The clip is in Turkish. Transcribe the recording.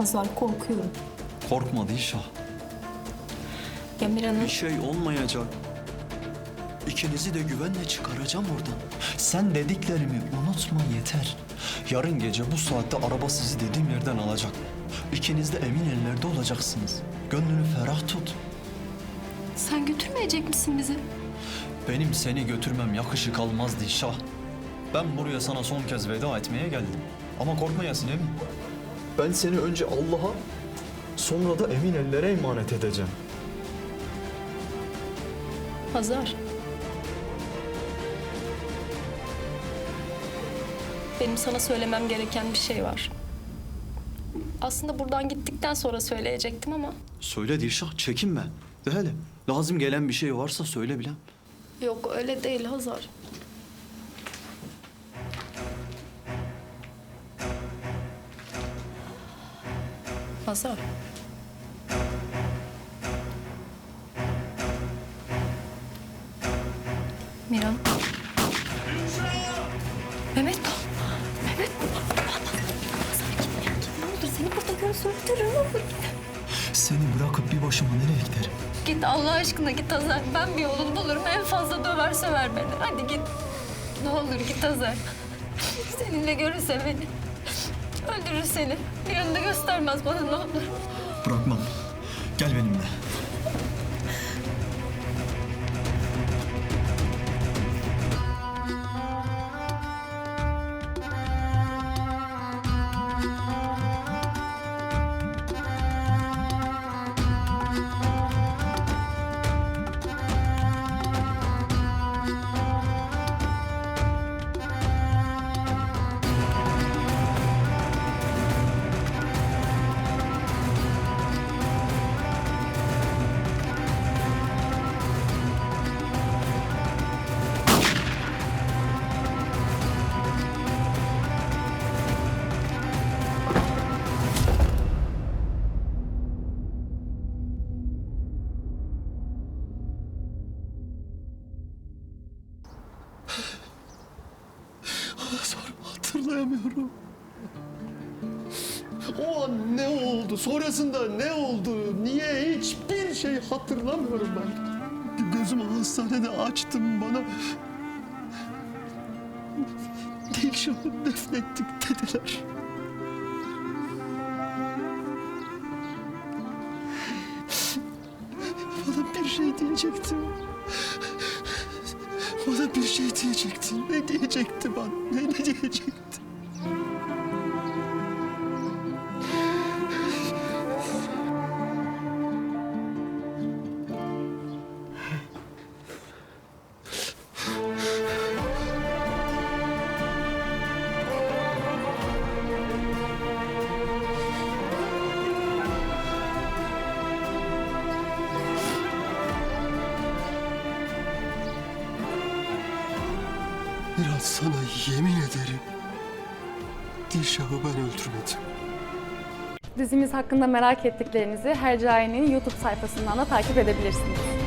Hazar korkuyorum. Korkma Dilşah. Ya Miran'ın Bir şey olmayacak. İkinizi de güvenle çıkaracağım oradan. Sen dediklerimi unutma yeter. Yarın gece bu saatte araba sizi dediğim yerden alacak. İkiniz de emin ellerde olacaksınız. Gönlünü ferah tut. sen götürmeyecek misin bizi? Benim seni götürmem yakışık almaz Dilşah. Ben buraya sana son kez veda etmeye geldim. Ama korkmayasın emin. Ben seni önce Allah'a sonra da emin ellere emanet edeceğim. Hazar. Benim sana söylemem gereken bir şey var. Aslında buradan gittikten sonra söyleyecektim ama Söyle Dilşah çekinme. De hele. Lazım gelen bir şey varsa söyle bilem. yok öyle değil Hazar. Hazar. Miran. Mehmet bu. Mehmet bu. Gitme. Ne olur seni burada görürse öldürür. Ne olur Seni bırakıp bir başıma nereye giderim? Git Allah aşkına git Hazar. Ben bir yolunu bulurum. En fazla döver söver beni. Hadi git. Ne olur git Hazar. Seninle görürse beni. Öldürür seni. Bir yönde göstermez bana ne olur. Bırakmam. Gel benimle. Sonra hatırlayamıyorum. O an ne oldu? Sonrasında ne oldu? Niye? Hiçbir şey hatırlamıyorum ben. Gözümü hastanede açtım bana. Dilşah'ı defnettik dediler. Bana bir şey diyecektim. Bana bir şey diyecektin. Ne diyecekti bana? Ne, ne diyecekti? Biraz sana yemin ederim. Dilşah'ı ben öldürmedim. Dizimiz hakkında merak ettiklerinizi Hercai'nin YouTube sayfasından da takip edebilirsiniz.